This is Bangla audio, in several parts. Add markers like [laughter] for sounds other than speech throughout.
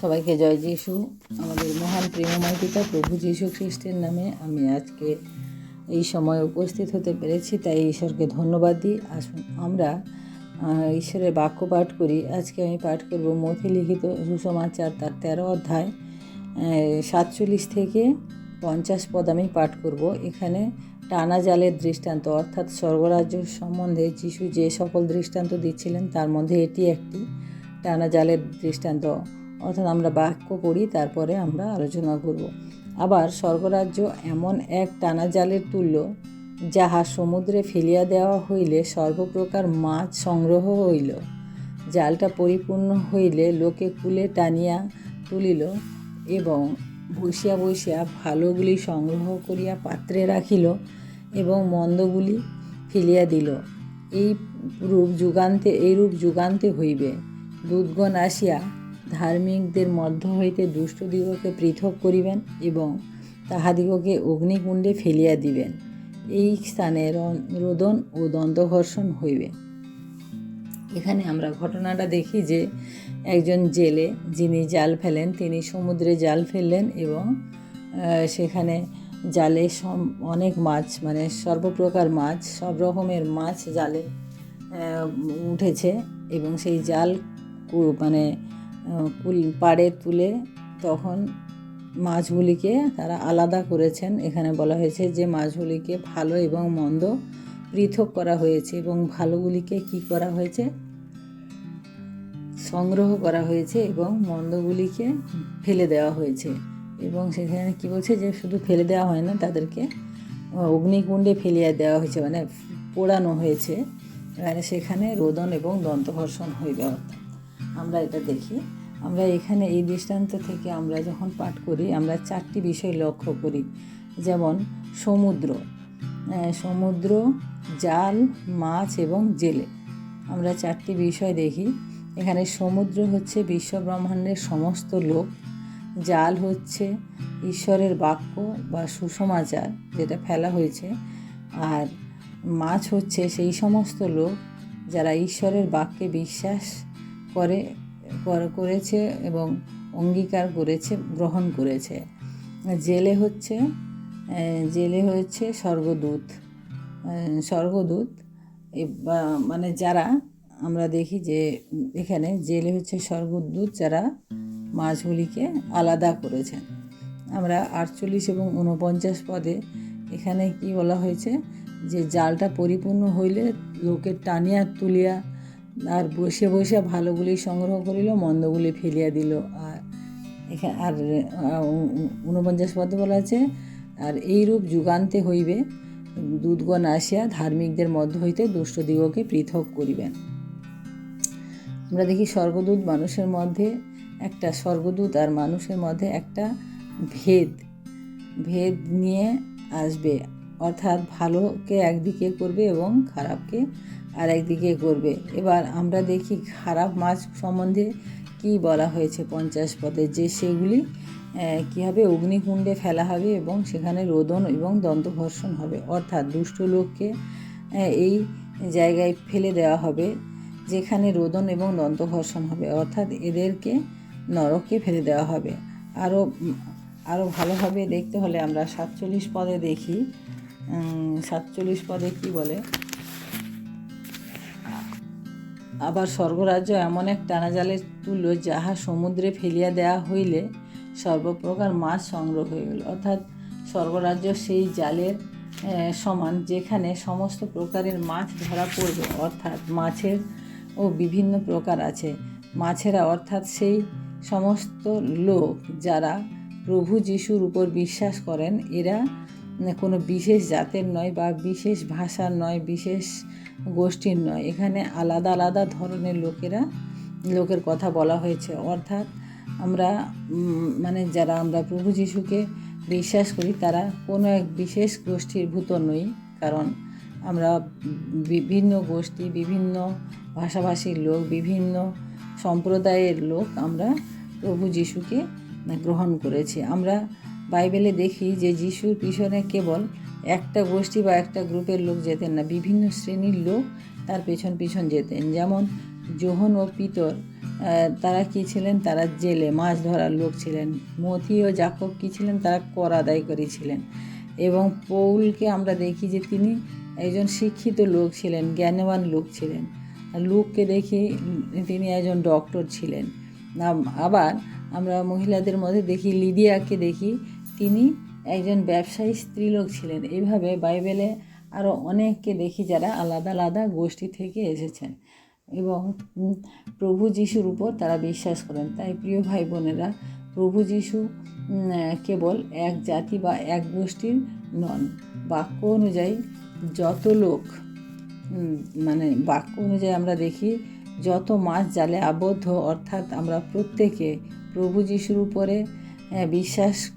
সবাইকে জয় যিশু। আমাদের মহান প্রেমময় পিতা প্রভু যীশু খ্রিস্টের নামে আমি আজকে এই সময় উপস্থিত হতে পেরেছি, তাই ঈশ্বরকে ধন্যবাদ দিই। আসুন আমরা ঈশ্বরের বাক্য পাঠ করি। আজকে আমি পাঠ করব মথি লিখিত সুসমাচার তার তেরো অধ্যায় সাতচল্লিশ থেকে পঞ্চাশ পদ আমি পাঠ করব। এখানে টানা জালের দৃষ্টান্ত অর্থাৎ স্বর্গরাজ্য সম্বন্ধে যিশু যে সকল দৃষ্টান্ত দিচ্ছিলেন, তার মধ্যে এটি একটি। টানা জালের দৃষ্টান্ত অর্থাৎ আমরা বাক্য পড়ি, তারপরে আমরা আলোচনা করব। আবার স্বর্গরাজ্য এমন এক টানা জালের তুল্য, যাহা সমুদ্রে ফেলিয়া দেওয়া হইলে সর্বপ্রকার মাছ সংগ্রহ হইল। জালটা পরিপূর্ণ হইলে লোকে কুলে টানিয়া তুলিল এবং বসিয়া বসিয়া ভালোগুলি সংগ্রহ করিয়া পাত্রে রাখিল এবং মন্দগুলি ফেলিয়া দিল। এই রূপ যুগান্তে এইরূপ যুগান্তে হইবে। দুধগণ আসিয়া ধার্মিকদের মধ্য হইতে দুষ্টদিগকে পৃথক করিবেন এবং তাহাদিগকে অগ্নিকুণ্ডে ফেলিয়া দিবেন। এই স্থানে রোদন ও দন্তঘর্ষণ হইবে। এখানে আমরা ঘটনাটা দেখি যে একজন জেলে যিনি জাল ফেলেন, তিনি সমুদ্রে জাল ফেললেন এবং সেখানে জালে অনেক মাছ মানে সর্বপ্রকার মাছ, সব রকমের মাছ জালে উঠেছে এবং সেই জাল মানে পাড়ে তুলে তখন মাছগুলিকে তারা আলাদা করেছেন। এখানে বলা হয়েছে যে মাছগুলিকে ভালো এবং মন্দ পৃথক করা হয়েছে এবং ভালোগুলিকে কি করা হয়েছে? সংগ্রহ করা হয়েছে এবং মন্দগুলিকে ফেলে দেওয়া হয়েছে। এবং সেখানে কি বলছে যে শুধু ফেলে দেওয়া হয় না, তাদেরকে অগ্নিকুণ্ডে ফেলিয়ে দেওয়া হয়েছে মানে পোড়ানো হয়েছে। এবারে সেখানে রোদন এবং দন্তঘর্ষণ হয়ে অর্থাৎ আমরা এটা দেখি। আমরা এখানে এই দৃষ্টান্ত থেকে আমরা যখন পাঠ করি, আমরা চারটি বিষয় লক্ষ্য করি। যেমন, সমুদ্র। সমুদ্র, জাল, মাছ এবং জেলে। আমরা চারটি বিষয় দেখি। এখানে সমুদ্র হচ্ছে বিশ্ব ব্রহ্মাণ্ডের সমস্ত লোক। জাল হচ্ছে ঈশ্বরের বাক্য বা সুসমাচার যেটা ফেলা হয়েছে। আর মাছ হচ্ছে সেই সমস্ত লোক যারা ঈশ্বরের বাক্যে বিশ্বাস করে, করে- করেছে এবং অঙ্গীকার করেছে, গ্রহণ করেছে। জেলে হচ্ছে জেলে হচ্ছে স্বর্গদূত। স্বর্গদূত মানে যারা, আমরা দেখি যে এখানে জেলে হচ্ছে স্বর্গদূত যারা মাছগুলিকে আলাদা করেছেন আমরা আটচল্লিশ এবং উনপঞ্চাশ পদে এখানে কি বলা হয়েছে যে জালটা পরিপূর্ণ হইলে লোকের টানিয়া তুলিয়া আর বসে বসে ভালোগুলি সংগ্রহ করিল, মন্দগুলি ফেলিয়া দিল। আর এখানে আর উনপঞ্চাশ পদে বলা আছে, আর এইরূপ যুগান্তে হইবে দুধগণ আসিয়া ধার্মিকদের মধ্য হইতে দুষ্টদিগকে পৃথক করিবেন। আমরা দেখি স্বর্গদূত মানুষের মধ্যে একটা, স্বর্গদূত আর মানুষের মধ্যে একটা ভেদ। ভেদ নিয়ে আসবে, অর্থাৎ ভালোকে একদিকে করবে এবং খারাপকে আর একদিকে করবে এবার আমরা দেখি খারাপ মাছ সম্বন্ধে কি বলা হয়েছে পঞ্চাশ পদে, যে সেগুলি কী হবে? অগ্নিকুণ্ডে ফেলা হবে এবং সেখানে রোদন এবং দন্তঘর্ষণ হবে। অর্থাৎ দুষ্ট লোককে এই জায়গায় ফেলে দেওয়া হবে, যেখানে রোদন এবং দন্তঘর্ষণ হবে। অর্থাৎ এদেরকে নরকে ফেলে দেওয়া হবে। আরও আরও ভালোভাবে দেখতে হলে আমরা সাতচল্লিশ পদে দেখি। সাতচল্লিশ পদে কি বলে? আবার স্বর্গরাজ্য এমন এক টানা জালের তুল্য যাহা সমুদ্রে ফেলিয়া দেওয়া হইলে সর্বপ্রকার মাছ সংগ্রহ হয়ে গেল। অর্থাৎ স্বর্গরাজ্য সেই জালের সমান যেখানে সমস্ত প্রকারের মাছ ধরা পড়বে। অর্থাৎ মাছের ও বিভিন্ন প্রকার আছে। মাছেরা অর্থাৎ সেই সমস্ত লোক যারা প্রভু যিশুর উপর বিশ্বাস করেন, এরা কোনো বিশেষ জাতের নয় বা বিশেষ ভাষার নয়, বিশেষ গোষ্ঠীর নয়। এখানে আলাদা আলাদা ধরনের লোকেরা লোকের কথা বলা হয়েছে। অর্থাৎ আমরা মানে যারা আমরা প্রভু যিশুকে বিশ্বাস করি, তারা কোনো এক বিশেষ গোষ্ঠীর ভূত নই। কারণ আমরা বিভিন্ন গোষ্ঠী, বিভিন্ন ভাষাভাষীর লোক, বিভিন্ন সম্প্রদায়ের লোক আমরা প্রভু যিশুকে গ্রহণ করেছি। আমরা বাইবেলে দেখি যে যিশুর পিছনে কেবল একটা গোষ্ঠী বা একটা গ্রুপের লোক যেতেন না, বিভিন্ন শ্রেণির লোক তার পেছন পিছন যেতেন। যেমন জোহন ও পিতর তারা কি ছিলেন? তারা জেলে মাছ ধরার লোক ছিলেন। মথি ও জাকব কি ছিলেন? তারা কর আদায় করেছিলেন। এবং পৌলকে আমরা দেখি যে তিনি একজন শিক্ষিত লোক ছিলেন, জ্ঞানবান লোক ছিলেন। লুককে দেখি তিনি একজন ডক্টর ছিলেন। আবার আমরা মহিলাদের মধ্যে দেখি, লিদিয়াকে দেখি তিনি একজন ব্যবসায়ী স্ত্রীলোক ছিলেন। এইভাবে বাইবেলে আরও অনেককে দেখি যারা আলাদা আলাদা গোষ্ঠী থেকে এসেছেন এবং প্রভু যিশুর উপর তারা বিশ্বাস করেন। তাই প্রিয় ভাই বোনেরা প্রভু যিশু কেবল এক জাতি বা এক গোষ্ঠীর নন। বাক্য অনুযায়ী যত লোক মানে বাক্য অনুযায়ী আমরা দেখি, যত মাছ জালে আবদ্ধ, অর্থাৎ আমরা প্রত্যেকে প্রভু যিশুর উপরে বিশ্বাস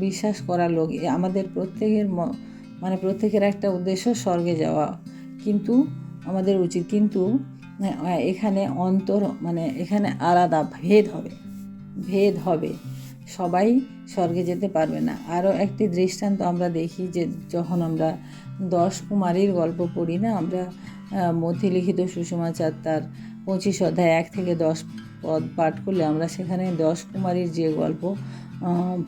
বিশ্বাস করা লোক। আমাদের প্রত্যেকের মানে প্রত্যেকের একটা উদ্দেশ্য স্বর্গে যাওয়া। কিন্তু আমাদের উচিত কিন্তু এখানে অন্তর মানে এখানে আলাদা ভেদ হবে। ভেদ হবে। সবাই স্বর্গে যেতে পারবে না। আরও একটি দৃষ্টান্ত আমরা দেখি যে যখন আমরা দশ কুমারীর গল্প পড়ি না আমরা আহ, মথি লিখিত সুষমাচার তার পঁচিশ অধ্যায় এক থেকে দশ পদ পাঠ করলে আমরা সেখানে দশ কুমারীর যে গল্প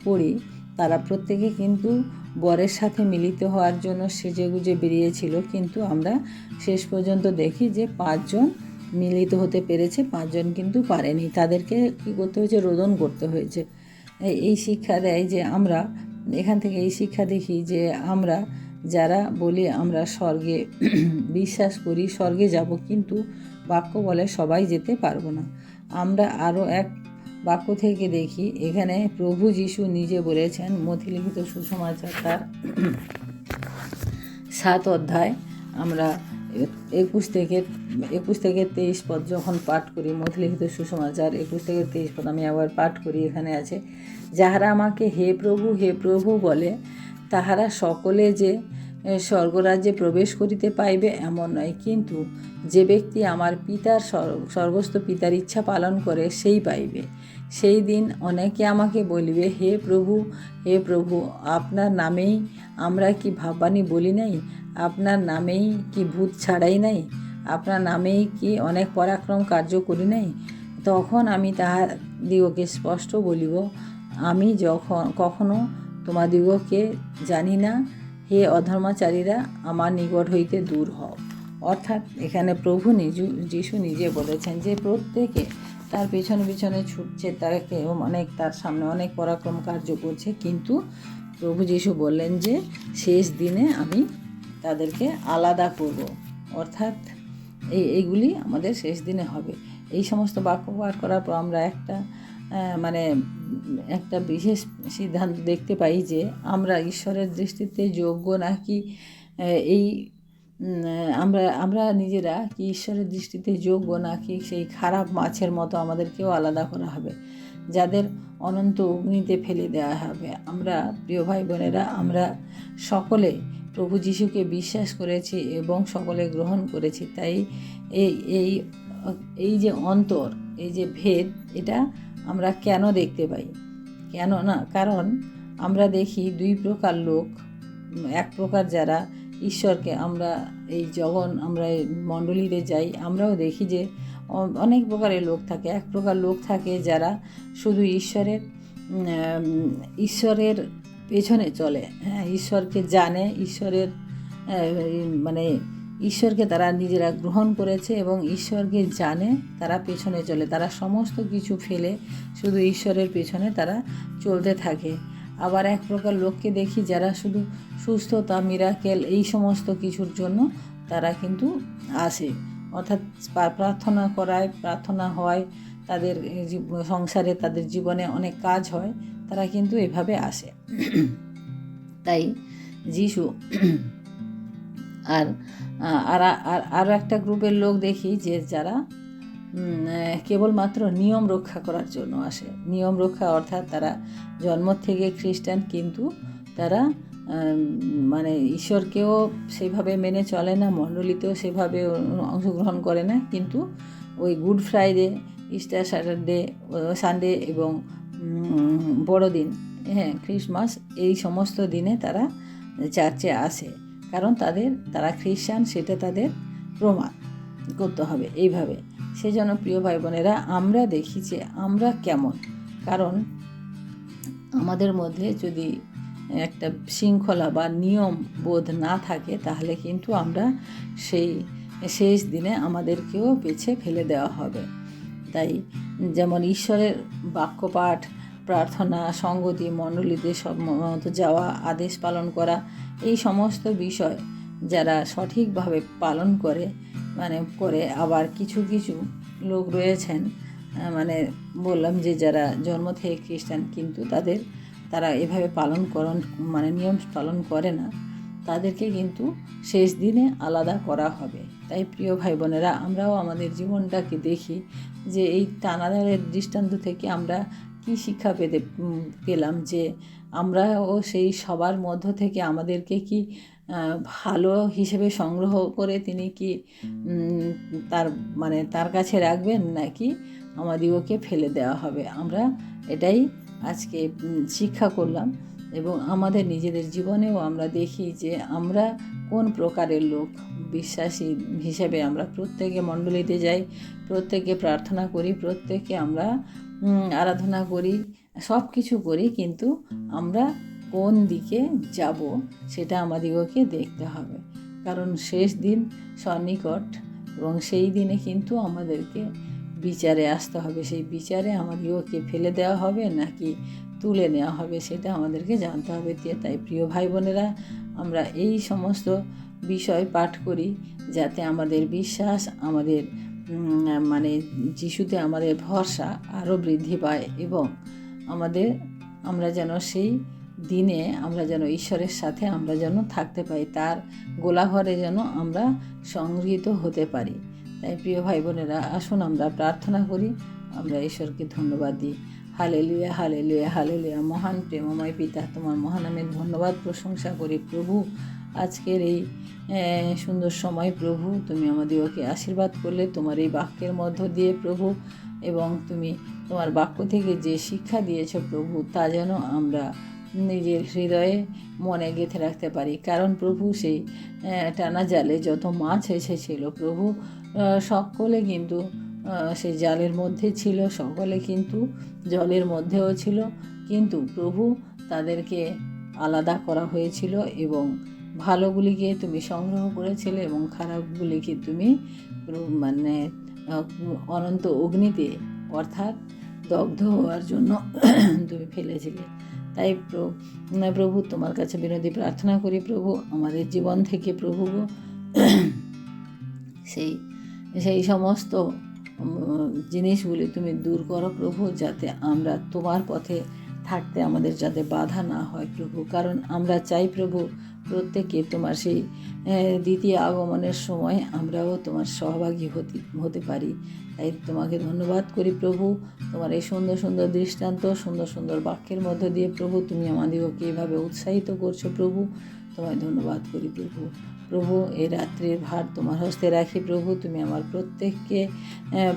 পড়ি, তারা প্রত্যেকে কিন্তু বরের সাথে মিলিত হওয়ার জন্য সেজে গুজে বেরিয়েছিল। কিন্তু আমরা শেষ পর্যন্ত দেখি যে পাঁচজন মিলিত হতে পেরেছে, পাঁচজন কিন্তু পারেনি। তাদেরকে কী করতে হয়েছে? রোদন করতে হয়েছে। এই- শিক্ষা দেয় যে আমরা, এখান থেকে এই শিক্ষা দেখি যে আমরা যারা বলি আমরা স্বর্গে, বিশ্বাস করি স্বর্গে যাব, কিন্তু বাক্য বলে সবাই যেতে পারব না। আমরা আরও এক বাক্য থেকে দেখি, এখানে প্রভু যিশু নিজে বলেছেন মথিলিখিত সুসমাচার তার সাত অধ্যায়। আমরা একুশ থেকে একুশ থেকে তেইশ পদ যখন পাঠ করি মথলিখিত সুসমাচার, একুশ থেকে তেইশ পদ আমি আবার পাঠ করি, এখানে আছে, যাহারা আমাকে হে প্রভু হে প্রভু বলে, তাহারা সকলে যে স্বর্গরাজ্যে প্রবেশ করিতে পাইবে এমন নয়। কিন্তু যে ব্যক্তি আমার পিতার স্বর্গস্থ পিতার ইচ্ছা পালন করে সেই পাইবে। সেই দিন অনেকে আমাকে বলিবে, হে প্রভু হে প্রভু, আপনার নামেই আমরা কি ভাববানি বলি নাই? আপনার নামেই কি ভূত ছাড়াই নাই? আপনার নামেই কি অনেক পরাক্রম কার্য করি নাই? তখন আমি তাহার দিগকে স্পষ্ট বলিব, আমি যখন, কখনো তোমাদিগকে জানি না হে অধর্মাচারীরা, আমার নিকট হইতে দূর হও। অর্থাৎ এখানে প্রভু নিজু, যিশু নিজে বলেছেন যে, প্রত্যেকে তার পেছনে পিছনে ছুটছে তাকে অনেক, তার সামনে অনেক পরাক্রম কার্য করছে। কিন্তু প্রভু যিশু বললেন যে, শেষ দিনে আমি তাদেরকে আলাদা করব। অর্থাৎ এই এইগুলি আমাদের শেষ দিনে হবে। এই সমস্ত বাক্য পাঠ করার পর আমরা একটা মানে একটা বিশেষ সিদ্ধান্ত দেখতে পাই যে আমরা ঈশ্বরের দৃষ্টিতে যোগ্য নাকি এই আমরা আমরা নিজেরা কি ঈশ্বরের দৃষ্টিতে যোগ্য নাকি সেই খারাপ মাছের মতো আমাদেরকেও আলাদা করা হবে, যাদের অনন্ত অগ্নিতে ফেলে দেওয়া হবে। আমরা প্রিয় ভাই বোনেরা, আমরা সকলে প্রভু যিশুকে বিশ্বাস করেছি এবং সকলে গ্রহণ করেছি। তাই এই এই এই যে অন্তর, এই যে ভেদ, এটা আমরা কেন দেখতে পাই? কেন না? কারণ আমরা দেখি দুই প্রকার লোক। এক প্রকার যারা ঈশ্বরকে আমরা এই জগন আমরা মণ্ডলীতে যাই, আমরাও দেখি যে অনেক প্রকারের লোক থাকে। এক প্রকার লোক থাকে যারা শুধু ঈশ্বরের ঈশ্বরের পেছনে চলে। হ্যাঁ ঈশ্বরকে জানে, ঈশ্বরের মানে ঈশ্বরকে তারা নিজেরা গ্রহণ করেছে এবং ঈশ্বরকে জানে তারা পেছনে চলে। তারা সমস্ত কিছু ফেলে শুধু ঈশ্বরের পেছনে তারা চলতে থাকে। আবার এক প্রকার লোককে দেখি যারা শুধু সুস্থতা মিরাকেল এই সমস্ত কিছুর জন্য তারা কিন্তু আসে। অর্থাৎ প্রার্থনা করায়, প্রার্থনা হয়, তাদের সংসারে তাদের জীবনে অনেক কাজ হয়, তারা কিন্তু এভাবে আসে। তাই যিশু আর আর আর আরও একটা গ্রুপের লোক দেখি যে যারা কেবলমাত্র নিয়ম রক্ষা করার জন্য আসে। নিয়ম রক্ষা অর্থাৎ তারা জন্ম থেকে খ্রিস্টান কিন্তু তারা মানে ঈশ্বরকেও সেভাবে মেনে চলে না মণ্ডলীতেও সেভাবে অংশগ্রহণ করে না। কিন্তু ওই Good Friday, Easter Saturday, Sunday এবং বড়দিন হ্যাঁ ক্রিসমাস এই সমস্ত দিনে তারা চার্চে আসে। কারণ তাদের, তারা খ্রিস্টান সেটা তাদের প্রমাণ করতে হবে এইভাবে। সেজন্য প্রিয় ভাই বোনেরা আমরা দেখি যে আমরা কেমন। কারণ আমাদের মধ্যে যদি একটা শৃঙ্খলা বা নিয়ম বোধ না থাকে, তাহলে কিন্তু আমরা সেই শেষ দিনে আমাদেরকেও বেছে ফেলে দেওয়া হবে। তাই যেমন ঈশ্বরের বাক্যপাঠ, প্রার্থনা, সঙ্গতি, মণ্ডলীতে সব মতো যাওয়া, আদেশ পালন করা এই সমস্ত বিষয় যারা সঠিকভাবে পালন করে মানে করে আবার কিছু কিছু লোক রয়েছেন মানে বললাম যে যারা জন্ম থেকে খ্রিস্টান কিন্তু তাদের, তারা এভাবে পালন করন মানে নিয়ম পালন করে না, তাদেরকে কিন্তু শেষ দিনে আলাদা করা হবে। তাই প্রিয় ভাই বোনেরা, আমরাও আমাদের জীবনটাকে দেখি যে এই টানাদারের দৃষ্টান্ত থেকে আমরা কি শিক্ষা পেতে পেলাম যে আমরাও সেই সবার মধ্য থেকে আমাদেরকে কি ভালো হিসেবে সংগ্রহ করে তিনি কি তার মানে তার কাছে রাখবেন নাকি আমাদিগকে ফেলে দেওয়া হবে? আমরা এটাই আজকে শিক্ষা করলাম এবং আমাদের নিজেদের জীবনেও আমরা দেখি যে আমরা কোন প্রকারের লোক, বিশ্বাসী হিসেবে আমরা প্রত্যেকে মণ্ডলীতে যাই, প্রত্যেকে প্রার্থনা করি, প্রত্যেকে আমরা আরাধনা করি সব কিছু করি, কিন্তু আমরা কোন দিকে যাব সেটা আমাদিগকে দেখতে হবে। কারণ শেষ দিন সন্নিকট এবং সেই দিনে কিন্তু আমাদেরকে বিচারে আসতে হবে। সেই বিচারে আমাদিগকে ফেলে দেওয়া হবে নাকি তুলে নেওয়া হবে সেটা আমাদেরকে জানতে হবে। তে- তাই প্রিয় ভাই বোনেরা আমরা এই সমস্ত বিষয় পাঠ করি যাতে আমাদের বিশ্বাস, আমাদের মানে যিশুতে আমাদের ভরসা আরও বৃদ্ধি পায় এবং আমাদের, আমরা যেন সেই দিনে আমরা যেন ঈশ্বরের সাথে আমরা যেন থাকতে পাই তার গোলাঘরে যেন আমরা সংগৃহীত হতে পারি। তাই প্রিয় ভাই বোনেরা আসুন আমরা প্রার্থনা করি, আমরা ঈশ্বরকে ধন্যবাদ দিই। হালে লুয়া হালে লুয়া হালে লুয়া মহান প্রেমময় পিতা, তোমার মহানামের ধন্যবাদ, প্রশংসা করি প্রভু। আজকের এই সুন্দর সময় প্রভু, তুমি আমাদেরকে আশীর্বাদ করলে, তোমার এই বাক্যের মধ্য দিয়ে প্রভু এবং তুমি তোমার বাক্য থেকে যে শিক্ষা দিয়েছ প্রভু, তা যেন আমরা নিজের হৃদয়ে মনে গেঁথে রাখতে পারি। কারণ প্রভু সেই টানা জালে যত মাছ এসেছিল, প্রভু সকলে কিন্তু সেই জালের মধ্যে ছিল, সকলে কিন্তু জলের মধ্যেও ছিল। কিন্তু প্রভু তাদেরকে আলাদা করা হয়েছিল এবং ভালোগুলিকে তুমি সংগ্রহ করেছিলে এবং খারাপগুলিকে তুমি মানে অনন্ত অগ্নিতে, অর্থাৎ দগ্ধ হওয়ার জন্য [clears throat] তুমি ফেলেছিলে। তাই প্র- প্রভু, তোমার কাছে বিনতি প্রার্থনা করি প্রভু, আমাদের জীবন থেকে প্রভু [clears throat] সেই সেই সমস্ত জিনিসগুলি তুমি দূর করো প্রভু, যাতে আমরা তোমার পথে থাকতে আমাদের যাতে বাধা না হয় প্রভু। কারণ আমরা চাই প্রভু প্রত্যেকে তোমার সেই দ্বিতীয় আগমনের সময় আমরাও তোমার সহভাগী হতে হতে পারি। তাই তোমাকে ধন্যবাদ করি প্রভু। তোমার এই সুন্দর সুন্দর দৃষ্টান্ত, সুন্দর সুন্দর বাক্যের মধ্য দিয়ে প্রভু, তুমি আমাদেরকে এইভাবে উৎসাহিত করছ প্রভু। তোমায় ধন্যবাদ করি প্রভু। প্রভু এই রাত্রির ভার তোমার হস্তে রাখি প্রভু। তুমি আমার প্রত্যেককে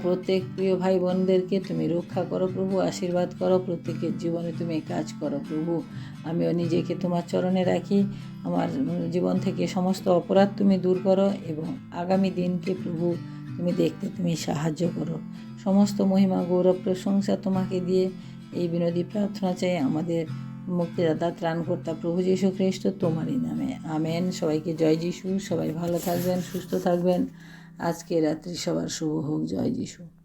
প্রত্যেক প্রিয় ভাই বোনদেরকে তুমি রক্ষা করো প্রভু, আশীর্বাদ করো। প্রত্যেকের জীবনে তুমি কাজ করো প্রভু। আমিও নিজেকে তোমার চরণে রাখি। আমার জীবন থেকে সমস্ত অপরাধ তুমি দূর করো এবং আগামী দিনকে প্রভু, তুমি দেখতে তুমি সাহায্য করো। সমস্ত মহিমা, গৌরব, প্রশংসা তোমাকে দিয়ে এই বিনোদী প্রার্থনা চাই আমাদের মুক্তিদাতা ত্রাণকর্তা প্রভু যীশু খ্রিস্ট, তোমারই নামে। আমেন। সবাইকে জয় যিশু। সবাই ভালো থাকবেন, সুস্থ থাকবেন। আজকে রাত্রি সবার শুভ হোক। জয় যিশু।